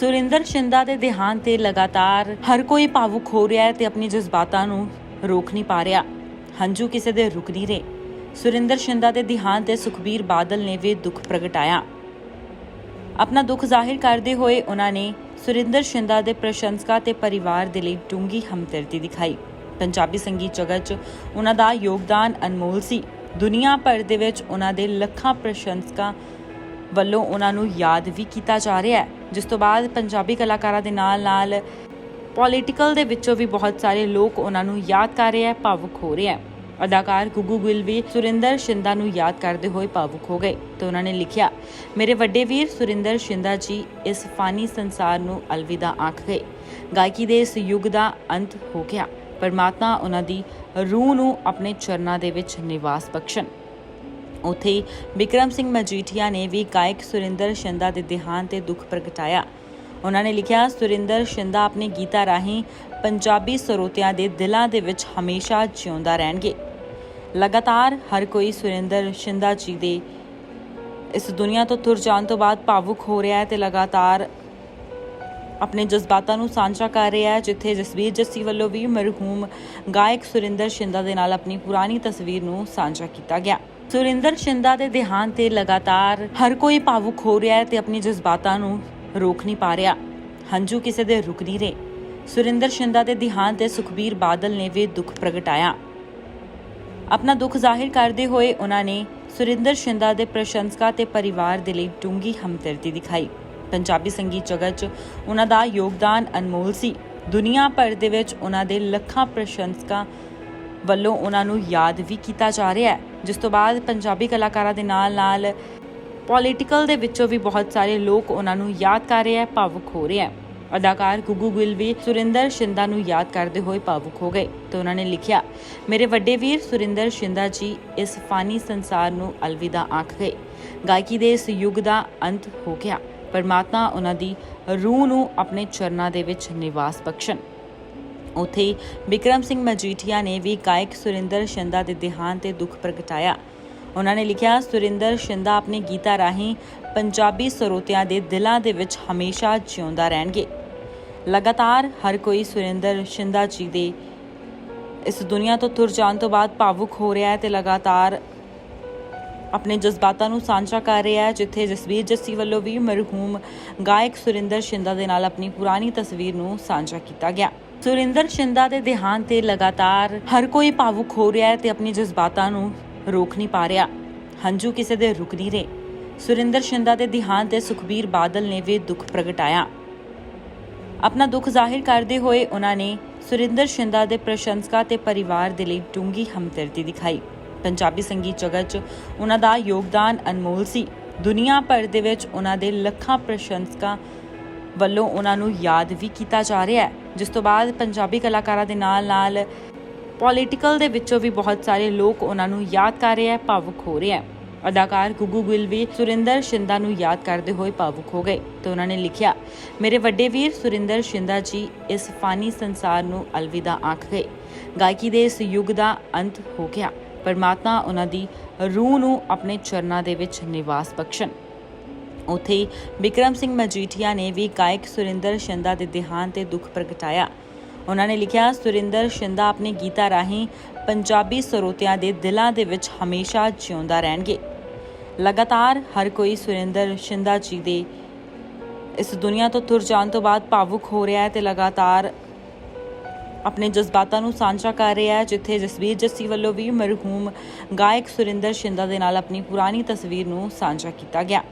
ਸੁਰਿੰਦਰ ਸ਼ਿੰਦਾ ਦੇ ਦੇਹਾਂਤ ਤੇ ਲਗਾਤਾਰ ਹਰ ਕੋਈ ਭਾਵੁਕ ਹੋ ਰਿਹਾ ਹੈ ਤੇ ਆਪਣੀ ਜਜ਼ਬਾਤਾਂ ਨੂੰ ਰੋਕ ਨਹੀਂ ਪਾ ਰਿਹਾ। ਹੰਝੂ ਕਿਸੇ ਦੇ ਰੁਕ ਨਹੀਂ ਰਹੇ। ਸੁਰਿੰਦਰ ਸ਼ਿੰਦਾ ਦੇ ਦੇਹਾਂਤ ਤੇ ਸੁਖਬੀਰ ਬਾਦਲ ਨੇ ਵੀ ਦੁੱਖ ਪ੍ਰਗਟਾਇਆ ਆਪਣਾ ਦੁੱਖ ਜ਼ਾਹਿਰ ਕਰਦੇ ਹੋਏ ਉਹਨਾਂ ਨੇ ਸੁਰਿੰਦਰ ਸ਼ਿੰਦਾ ਦੇ ਪ੍ਰਸ਼ੰਸਕਾਂ ਤੇ ਪਰਿਵਾਰ ਦੇ ਲਈ ਡੂੰਗੀ ਹਮਦਰਦੀ ਦਿਖਾਈ। ਪੰਜਾਬੀ ਸੰਗੀਤ ਜਗਤ 'ਚ ਉਹਨਾਂ ਦਾ ਯੋਗਦਾਨ ਅਨਮੋਲ ਸੀ। ਦੁਨੀਆ ਭਰ ਦੇ ਵਿੱਚ ਉਹਨਾਂ ਦੇ ਲੱਖਾਂ ਪ੍ਰਸ਼ੰਸਕਾਂ ਵੱਲੋਂ ਉਹਨਾਂ ਨੂੰ ਯਾਦ ਵੀ ਕੀਤਾ ਜਾ ਰਿਹਾ ਹੈ, ਜਿਸ ਤੋਂ ਬਾਅਦ ਪੰਜਾਬੀ ਕਲਾਕਾਰਾਂ ਦੇ ਨਾਲ-ਨਾਲ ਪੋਲੀਟੀਕਲ ਦੇ ਵਿੱਚੋਂ ਵੀ ਬਹੁਤ ਸਾਰੇ ਲੋਕ ਉਹਨਾਂ ਨੂੰ ਯਾਦ ਕਰ ਰਹੇ ਹੈ, ਭਾਵੁਕ ਹੋ ਰਹੇ ਹੈ। ਅਦਾਕਾਰ ਗੁੱਗੂ ਗਿੱਲ ਵੀ ਸੁਰਿੰਦਰ ਸ਼ਿੰਦਾ ਨੂੰ ਯਾਦ ਕਰਦੇ ਹੋਏ ਭਾਵੁਕ ਹੋ ਗਏ ਤੇ ਉਹਨਾਂ ਨੇ ਲਿਖਿਆ, ਮੇਰੇ ਵੱਡੇ ਵੀਰ ਸੁਰਿੰਦਰ ਸ਼ਿੰਦਾ ਜੀ ਇਸ ਫਾਨੀ ਸੰਸਾਰ ਨੂੰ ਅਲਵਿਦਾ ਆਖ ਗਏ। ਗਾਇਕੀ ਦੇ ਇਸ ਯੁੱਗ ਦਾ ਅੰਤ ਹੋ ਗਿਆ। ਪਰਮਾਤਮਾ ਉਹਨਾਂ ਦੀ ਰੂਹ ਨੂੰ ਆਪਣੇ ਚਰਨਾਂ ਦੇ ਵਿੱਚ ਨਿਵਾਸ ਬਖਸ਼ਣ। ਉੱਥੇ ਹੀ ਵਿਕਰਮ ਸਿੰਘ ਮਜੀਠੀਆ ਨੇ ਵੀ ਗਾਇਕ ਸੁਰਿੰਦਰ ਸ਼ਿੰਦਾ ਦੇ ਦੇਹਾਂਤ ਤੇ ਦੁੱਖ ਪ੍ਰਗਟਾਇਆ। ਉਹਨਾਂ ਨੇ ਲਿਖਿਆ, ਸੁਰਿੰਦਰ ਸ਼ਿੰਦਾ ਆਪਣੇ ਗੀਤਾਂ ਰਾਹੀਂ ਪੰਜਾਬੀ ਸਰੋਤਿਆਂ ਦੇ ਦਿਲਾਂ ਦੇ ਵਿੱਚ ਹਮੇਸ਼ਾ ਜਿਉਂਦਾ ਰਹਿਣਗੇ। ਲਗਾਤਾਰ ਹਰ ਕੋਈ ਸੁਰਿੰਦਰ ਸ਼ਿੰਦਾ ਜੀ ਦੇ ਇਸ ਦੁਨੀਆ ਤੋਂ ਤੁਰ ਜਾਣ ਤੋਂ ਬਾਅਦ ਭਾਵੁਕ ਹੋ ਰਿਹਾ ਹੈ ਤੇ ਲਗਾਤਾਰ ਆਪਣੇ ਜਜ਼ਬਾਤਾਂ ਨੂੰ ਸਾਂਝਾ ਕਰ ਰਿਹਾ ਹੈ, ਜਿੱਥੇ ਜਸਵੀਰ ਜੱਸੀ ਵੱਲੋਂ ਵੀ ਮਰਹੂਮ ਗਾਇਕ ਸੁਰਿੰਦਰ ਸ਼ਿੰਦਾ ਦੇ ਨਾਲ ਆਪਣੀ ਪੁਰਾਣੀ ਤਸਵੀਰ ਨੂੰ ਸਾਂਝਾ ਕੀਤਾ ਗਿਆ। ਸੁਰਿੰਦਰ ਸ਼ਿੰਦਾ ਦੇ ਦੇਹਾਂਤ ਤੇ ਲਗਾਤਾਰ ਹਰ ਕੋਈ ਭਾਵੁਕ ਹੋ ਰਿਹਾ ਹੈ ਤੇ ਆਪਣੀ ਜਜ਼ਬਾਤਾਂ ਨੂੰ ਰੋਕ ਨਹੀਂ ਪਾ ਰਿਹਾ। ਹੰਝੂ ਕਿਸੇ ਦੇ ਰੁਕ ਨਹੀਂ ਰਹੇ। ਸੁਰਿੰਦਰ ਸ਼ਿੰਦਾ ਦੇ ਦੇਹਾਂਤ ਤੇ ਸੁਖਬੀਰ ਬਾਦਲ ਨੇ ਵੀ ਦੁੱਖ ਪ੍ਰਗਟਾਇਆ ਆਪਣਾ ਦੁੱਖ ਜ਼ਾਹਿਰ ਕਰਦੇ ਹੋਏ ਉਹਨਾਂ ਨੇ ਸੁਰਿੰਦਰ ਸ਼ਿੰਦਾ ਦੇ ਪ੍ਰਸ਼ੰਸਕਾਂ ਤੇ ਪਰਿਵਾਰ ਦੇ ਲਈ ਡੂੰਗੀ ਹਮਦਰਦੀ ਦਿਖਾਈ। ਪੰਜਾਬੀ ਸੰਗੀਤ ਜਗਤ 'ਚ ਉਹਨਾਂ ਦਾ ਯੋਗਦਾਨ ਅਨਮੋਲ ਸੀ। ਦੁਨੀਆ ਭਰ ਦੇ ਵਿੱਚ ਉਹਨਾਂ ਦੇ ਲੱਖਾਂ ਪ੍ਰਸ਼ੰਸਕਾਂ ਵੱਲੋਂ ਉਹਨਾਂ ਨੂੰ ਯਾਦ ਵੀ ਕੀਤਾ ਜਾ ਰਿਹਾ ਹੈ, ਜਿਸ ਤੋਂ ਬਾਅਦ ਪੰਜਾਬੀ ਕਲਾਕਾਰਾਂ ਦੇ ਨਾਲ-ਨਾਲ ਪੋਲੀਟੀਕਲ ਦੇ ਵਿੱਚੋਂ ਵੀ ਬਹੁਤ ਸਾਰੇ ਲੋਕ ਉਹਨਾਂ ਨੂੰ ਯਾਦ ਕਰ ਰਹੇ ਹੈ, ਭਾਵੁਕ ਹੋ ਰਹੇ ਹੈ। ਅਦਾਕਾਰ ਗੁੱਗੂ ਗਿੱਲ ਵੀ ਸੁਰਿੰਦਰ ਸ਼ਿੰਦਾ ਨੂੰ ਯਾਦ ਕਰਦੇ ਹੋਏ ਭਾਵੁਕ ਹੋ ਗਏ ਤੇ ਉਹਨਾਂ ਨੇ ਲਿਖਿਆ, ਮੇਰੇ ਵੱਡੇ ਵੀਰ ਸੁਰਿੰਦਰ ਸ਼ਿੰਦਾ ਜੀ ਇਸ ਫਾਨੀ ਸੰਸਾਰ ਨੂੰ ਅਲਵਿਦਾ ਆਖ ਗਏ। ਗਾਇਕੀ ਦੇ ਇਸ ਯੁੱਗ ਦਾ ਅੰਤ ਹੋ ਗਿਆ। ਪਰਮਾਤਮਾ ਉਹਨਾਂ ਦੀ ਰੂਹ ਨੂੰ ਆਪਣੇ ਚਰਨਾਂ ਦੇ ਵਿੱਚ ਨਿਵਾਸ ਬਖਸ਼ਣ। ਉੱਥੇ ਹੀ ਵਿਕਰਮ ਸਿੰਘ ਮਜੀਠੀਆ ਨੇ ਵੀ ਗਾਇਕ ਸੁਰਿੰਦਰ ਸ਼ਿੰਦਾ ਦੇ ਦੇਹਾਂਤ ਤੇ ਦੁੱਖ ਪ੍ਰਗਟਾਇਆ। ਉਹਨਾਂ ਨੇ ਲਿਖਿਆ, ਸੁਰਿੰਦਰ ਸ਼ਿੰਦਾ ਆਪਣੇ ਗੀਤਾਂ ਰਾਹੀਂ ਪੰਜਾਬੀ ਸਰੋਤਿਆਂ ਦੇ ਦਿਲਾਂ ਦੇ ਵਿੱਚ ਹਮੇਸ਼ਾ ਜਿਉਂਦਾ ਰਹਿਣਗੇ। ਲਗਾਤਾਰ ਹਰ ਕੋਈ ਸੁਰਿੰਦਰ ਸ਼ਿੰਦਾ ਜੀ ਦੇ ਇਸ ਦੁਨੀਆ ਤੋਂ ਤੁਰ ਜਾਣ ਤੋਂ ਬਾਅਦ ਭਾਵੁਕ ਹੋ ਰਿਹਾ ਹੈ ਤੇ ਲਗਾਤਾਰ ਆਪਣੇ ਜਜ਼ਬਾਤਾਂ ਨੂੰ ਸਾਂਝਾ ਕਰ ਰਿਹਾ ਹੈ, ਜਿੱਥੇ ਜਸਵੀਰ ਜੱਸੀ ਵੱਲੋਂ ਵੀ ਮਰਹੂਮ ਗਾਇਕ ਸੁਰਿੰਦਰ ਸ਼ਿੰਦਾ ਦੇ ਨਾਲ ਆਪਣੀ ਪੁਰਾਣੀ ਤਸਵੀਰ ਨੂੰ ਸਾਂਝਾ ਕੀਤਾ ਗਿਆ। ਸੁਰਿੰਦਰ ਸ਼ਿੰਦਾ ਦੇ ਦੇਹਾਂਤ ਤੇ ਲਗਾਤਾਰ ਹਰ ਕੋਈ ਭਾਵੁਕ ਹੋ ਰਿਹਾ ਹੈ ਤੇ ਆਪਣੀ ਜਜ਼ਬਾਤਾਂ ਨੂੰ ਰੋਕ ਨਹੀਂ ਪਾ ਰਿਹਾ। ਹੰਝੂ ਕਿਸੇ ਦੇ ਰੁਕ ਨਹੀਂ ਰਹੇ। ਸੁਰਿੰਦਰ ਸ਼ਿੰਦਾ ਦੇ ਦੇਹਾਂਤ ਤੇ ਸੁਖਬੀਰ ਬਾਦਲ ਨੇ ਵੀ ਦੁੱਖ ਪ੍ਰਗਟਾਇਆ। ਆਪਣਾ ਦੁੱਖ ਜ਼ਾਹਿਰ ਕਰਦੇ ਹੋਏ ਉਹਨਾਂ ਨੇ ਸੁਰਿੰਦਰ ਸ਼ਿੰਦਾ ਦੇ ਪ੍ਰਸ਼ੰਸਕਾਂ ਤੇ ਪਰਿਵਾਰ ਦੇ ਲਈ ਡੂੰਗੀ ਹਮਦਰਦੀ ਦਿਖਾਈ। ਪੰਜਾਬੀ ਸੰਗੀਤ ਜਗਤ 'ਚ ਉਹਨਾਂ ਦਾ ਯੋਗਦਾਨ ਅਨਮੋਲ ਸੀ। ਦੁਨੀਆ ਭਰ ਦੇ ਵਿੱਚ ਉਹਨਾਂ ਦੇ ਲੱਖਾਂ ਪ੍ਰਸ਼ੰਸਕਾਂ ਵੱਲੋਂ ਉਹਨਾਂ ਨੂੰ ਯਾਦ ਵੀ ਕੀਤਾ ਜਾ ਰਿਹਾ ਹੈ, ਜਿਸ ਤੋਂ ਬਾਅਦ ਪੰਜਾਬੀ ਕਲਾਕਾਰਾਂ ਦੇ ਨਾਲ-ਨਾਲ ਪੋਲੀਟੀਕਲ ਦੇ ਵਿੱਚੋਂ ਵੀ ਬਹੁਤ ਸਾਰੇ ਲੋਕ ਉਹਨਾਂ ਨੂੰ ਯਾਦ ਕਰ ਰਹੇ ਹੈ, ਭਾਵੁਕ ਹੋ ਰਹੇ ਹੈ। ਅਦਾਕਾਰ ਗੁੱਗੂ ਗਿੱਲ ਵੀ ਸੁਰਿੰਦਰ ਸ਼ਿੰਦਾ ਨੂੰ ਯਾਦ ਕਰਦੇ ਹੋਏ ਭਾਵੁਕ ਹੋ ਗਏ ਤੇ ਉਹਨਾਂ ਨੇ ਲਿਖਿਆ, ਮੇਰੇ ਵੱਡੇ ਵੀਰ ਸੁਰਿੰਦਰ ਸ਼ਿੰਦਾ ਜੀ ਇਸ ਫਾਨੀ ਸੰਸਾਰ ਨੂੰ ਅਲਵਿਦਾ ਆਖ ਗਏ। ਗਾਇਕੀ ਦੇ ਇਸ ਯੁੱਗ ਦਾ ਅੰਤ ਹੋ ਗਿਆ। ਪਰਮਾਤਮਾ ਉਹਨਾਂ ਦੀ ਰੂਹ ਨੂੰ ਆਪਣੇ ਚਰਨਾਂ ਦੇ ਵਿੱਚ ਨਿਵਾਸ ਬਖਸ਼ਣ। ਉੱਥੇ ਹੀ ਵਿਕਰਮ ਸਿੰਘ ਮਜੀਠੀਆ ਨੇ ਵੀ ਗਾਇਕ ਸੁਰਿੰਦਰ ਸ਼ਿੰਦਾ ਦੇ ਦੇਹਾਂਤ ਤੇ ਦੁੱਖ ਪ੍ਰਗਟਾਇਆ। ਉਹਨਾਂ ਨੇ ਲਿਖਿਆ, ਸੁਰਿੰਦਰ ਸ਼ਿੰਦਾ ਆਪਣੇ ਗੀਤਾਂ ਰਾਹੀਂ ਪੰਜਾਬੀ ਸਰੋਤਿਆਂ ਦੇ ਦਿਲਾਂ ਦੇ ਵਿੱਚ ਹਮੇਸ਼ਾ ਜਿਉਂਦਾ ਰਹਿਣਗੇ। ਲਗਾਤਾਰ ਹਰ ਕੋਈ ਸੁਰਿੰਦਰ ਸ਼ਿੰਦਾ ਜੀ ਦੇ ਇਸ ਦੁਨੀਆ ਤੋਂ ਤੁਰ ਜਾਣ ਤੋਂ ਬਾਅਦ ਭਾਵੁਕ ਹੋ ਰਿਹਾ ਹੈ ਤੇ ਲਗਾਤਾਰ ਆਪਣੇ ਜਜ਼ਬਾਤਾਂ ਨੂੰ ਸਾਂਝਾ ਕਰ ਰਿਹਾ ਹੈ, ਜਿੱਥੇ ਜਸਵੀਰ ਜੱਸੀ ਵੱਲੋਂ ਵੀ ਮਰਹੂਮ ਗਾਇਕ ਸੁਰਿੰਦਰ ਸ਼ਿੰਦਾ ਦੇ ਨਾਲ ਆਪਣੀ ਪੁਰਾਣੀ ਤਸਵੀਰ ਨੂੰ ਸਾਂਝਾ ਕੀਤਾ ਗਿਆ।